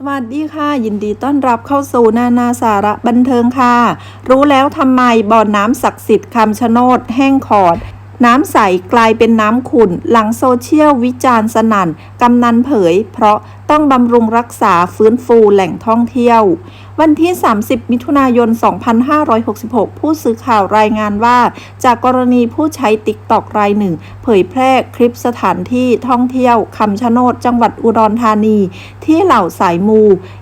สวัสดีค่ะ ยินดีต้อนรับเข้าสู่นานาสาระบันเทิงค่ะ รู้แล้วทำไมบ่อน้ำศักดิ์สิทธิ์คำชะโนดแห้งขอด น้ำใสกลายเป็นน้ำขุ่น หลังโซเชียลวิจารณ์สนั่น กำนันเผย เพราะ ต้องบำรุงรักษาฟื้นฟูแหล่งท่องเที่ยว วันที่ 30 มิถุนายน 2566 ผู้สื่อข่าวรายงานว่า จากกรณีผู้ใช้ติ๊กตอกรายหนึ่ง เผยแพร่คลิปสถานที่ท่องเที่ยวคำชะโนดจังหวัดอุดรธานี ที่เหล่าสายมู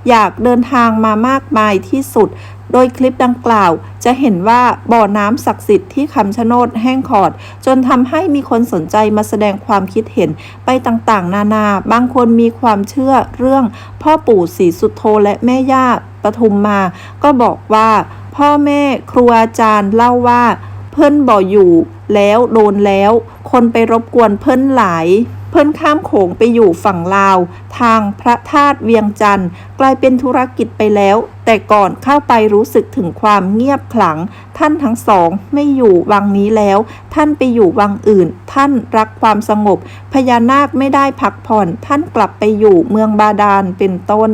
อยากเดินทางมามากมายที่สุดโดยคลิปดังกล่าวจะเห็นว่าบ่อน้ำศักดิ์สิทธิ์ที่คำชะโนดแห้งขอด จนทำให้มีคนสนใจมาแสดงความคิดเห็นไปต่างๆ นานา บางคนมีความเชื่อเรื่องพ่อปู่ศรีสุโธและแม่ย่าปทุมมา ก็บอกว่า พ่อแม่ครูอาจารย์เล่าว่า เพิ่นบ่อยู่แล้วโดนแล้ว คนไปรบกวนเพิ่นหลายเพิ่นข้ามโขงไปอยู่ฝั่งลาว ทางพระธาตุเวียงจันทร์กลายเป็นธุรกิจไปแล้ว แต่ก่อนเข้าไปรู้สึกถึงความเงียบขลัง ท่านทั้งสองไม่อยู่วังนี้แล้ว ท่านไปอยู่วังอื่น ท่านรักความสงบ พญานาคไม่ได้พักผ่อน ท่านกลับไปอยู่เมืองบาดาลเป็นต้น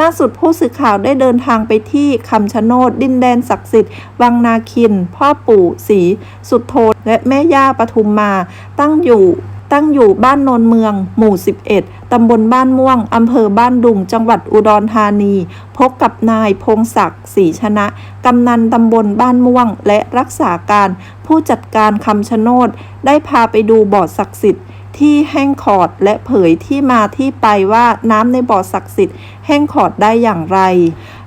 ล่าสุดผู้สื่อข่าวได้เดินทางไปที่คำชะโนดดินแดนศักดิ์สิทธิ์วังนาคิน พ่อปู่ศรีสุดโทและแม่ย่าปทุมมา ตั้งอยู่ ตั้งอยู่บ้านโนนเมือง หมู่ 11 ตำบลบ้านม่วง อำเภอบ้านดุง จังหวัดอุดรธานี พบกับนายพงศักดิ์ศรีชนะ กำนันตำบลบ้านม่วง และรักษาการผู้จัดการคำชะโนด ได้พาไปดูบ่อศักดิ์สิทธิ์ ที่แห้งขอดและเผยที่มาที่ไปว่าน้ำในบ่อศักดิ์สิทธิ์แห้งขอดได้อย่างไร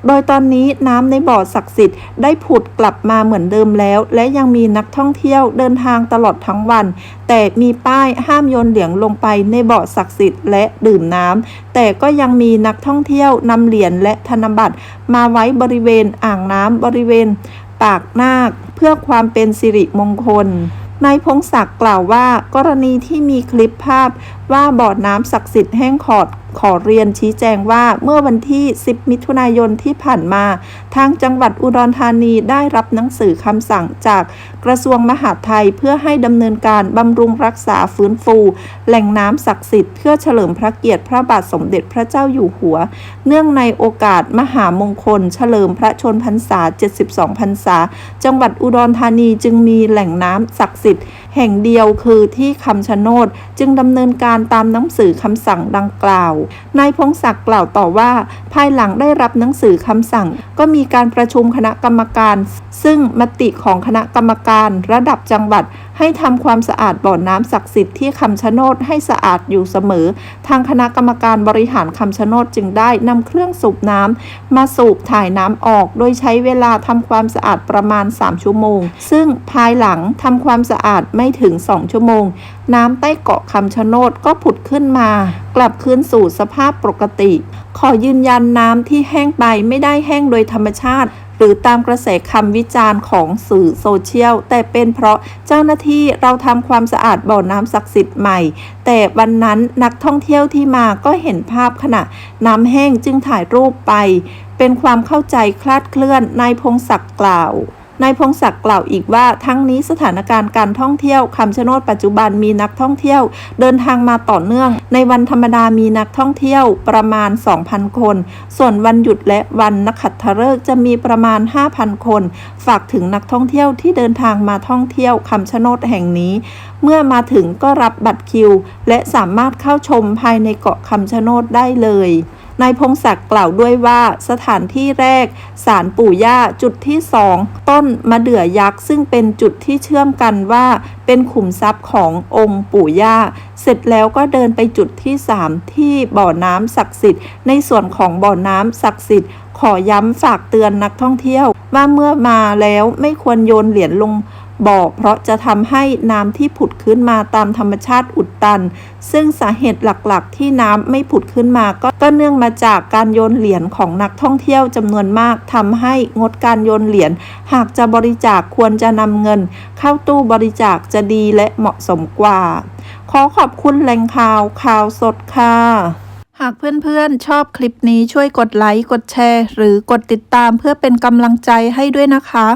โดยตอนนี้น้ำในบ่อศักดิ์สิทธิ์ได้ผุดกลับมาเหมือนเดิมแล้ว และยังมีนักท่องเที่ยวเดินทางตลอดทั้งวัน แต่มีป้ายห้ามโยนเหรียญลงไปในบ่อศักดิ์สิทธิ์และดื่มน้ำแต่ก็ยังมีนักท่องเที่ยวนำเหรียญและธนบัตรมาไว้บริเวณอ่างน้ำบริเวณ ปากนาคเพื่อความเป็นสิริมงคล นายพงศักดิ์กล่าวว่า กรณีที่มีคลิปภาพว่าบ่อน้ำศักดิ์สิทธิ์แห้งขอด ขอเรียนชี้แจงว่าเมื่อวันที่ 10 มิถุนายนที่ผ่านมา ทางจังหวัดอุดรธานีได้รับหนังสือคำสั่งจากกระทรวงมหาดไทยเพื่อให้ดำเนินการบำรุงรักษาฟื้นฟู แหล่งน้ำศักดิ์สิทธิ์เพื่อเฉลิมพระเกียรติพระบาทสมเด็จพระเจ้าอยู่หัว เนื่องในโอกาสมหามงคล เฉลิมพระชนพรรษา 72 พรรษา จังหวัดอุดรธานีจึงมีแหล่งน้ำศักดิ์สิทธิ์แห่งเดียวคือที่คำชะโนดจึงดำเนินการตามหนังสือคำสั่งดังกล่าวนายพงศักดิ์กล่าวต่อว่า ภายหลังได้รับหนังสือคำสั่ง ก็มีการประชุมคณะกรรมการ ซึ่งมติของคณะกรรมการระดับจังหวัด ให้ทำความสะอาดบ่อน้ำศักดิ์สิทธิ์ที่คำชะโนดให้สะอาดอยู่เสมอ ทางคณะกรรมการบริหารคำชะโนดจึงได้นำเครื่องสูบน้ำมาสูบถ่ายน้ำออก โดยใช้เวลาทำความสะอาดประมาณ 3 ชั่วโมง ซึ่งภายหลังทำความสะอาดไม่ถึง 2 ชั่วโมง น้ำใต้เกาะคำชะโนดก็ผุดขึ้นมา กลับคืนสู่สภาพปกติ ขอยืนยันน้ำที่แห้งไปไม่ได้แห้งโดยธรรมชาติ หรือตามกระแสคำวิจารณ์ของสื่อโซเชียล แต่เป็นเพราะเจ้าหน้าที่เราทำความสะอาดบ่อน้ำศักดิ์สิทธิ์ใหม่ แต่วันนั้นนักท่องเที่ยวที่มาก็เห็นภาพขณะน้ำแห้งจึงถ่ายรูปไป เป็นความเข้าใจคลาดเคลื่อนนายพงศักดิ์กล่าว นายพงศักดิ์กล่าวอีกว่าทั้งนี้สถานการณ์การท่องเที่ยวคำชะโนดปัจจุบันมีนักท่องเที่ยว เดินทางมาต่อเนื่อง ในวันธรรมดามีนักท่องเที่ยวประมาณ 2,000 คน ส่วนวันหยุดและวันนักขัตฤกษ์จะมีประมาณ 5,000 คน ฝากถึงนักท่องเที่ยวที่เดินทางมาท่องเที่ยวคำชะโนดแห่งนี้ เมื่อมาถึงก็รับบัตรคิว และสามารถเข้าชมภายในเกาะคำชะโนดได้เลย นายพงศักดิ์กล่าวด้วยว่าสถานที่แรกศาลปู่ย่าจุดที่สองต้นมะเดื่อยักษ์ซึ่งเป็นจุดที่เชื่อมกันว่าเป็นขุมทรัพย์ขององค์ปู่ย่า เสร็จแล้วก็เดินไปจุดที่3ที่บ่อน้ำศักดิ์สิทธิ์ ในส่วนของบ่อน้ำศักดิ์สิทธิ์ขอย้ำฝากเตือนนักท่องเที่ยว ว่าเมื่อมาแล้วไม่ควรโยนเหรียญลง บ่อเพราะจะทำให้น้ำที่ผุดขึ้นมาตามธรรมชาติอุดตัน ซึ่งสาเหตุหลักๆ ที่น้ำไม่ผุดขึ้นมาก็ก็เนื่องมาจากการโยนเหรียญของนักท่องเที่ยวจำนวนมากทำให้งดการโยนเหรียญหากจะบริจาคควรจะนำเงิน เข้าตู้บริจาคจะดีและเหมาะสมกว่า ขอขอบคุณแหล่งข่าวข่าวสดค่ะหากเพื่อนๆ ชอบคลิปนี้ช่วยกดไลค์ กดแชร์ หรือกดติดตามเพื่อเป็นกำลังใจให้ด้วยนะคะ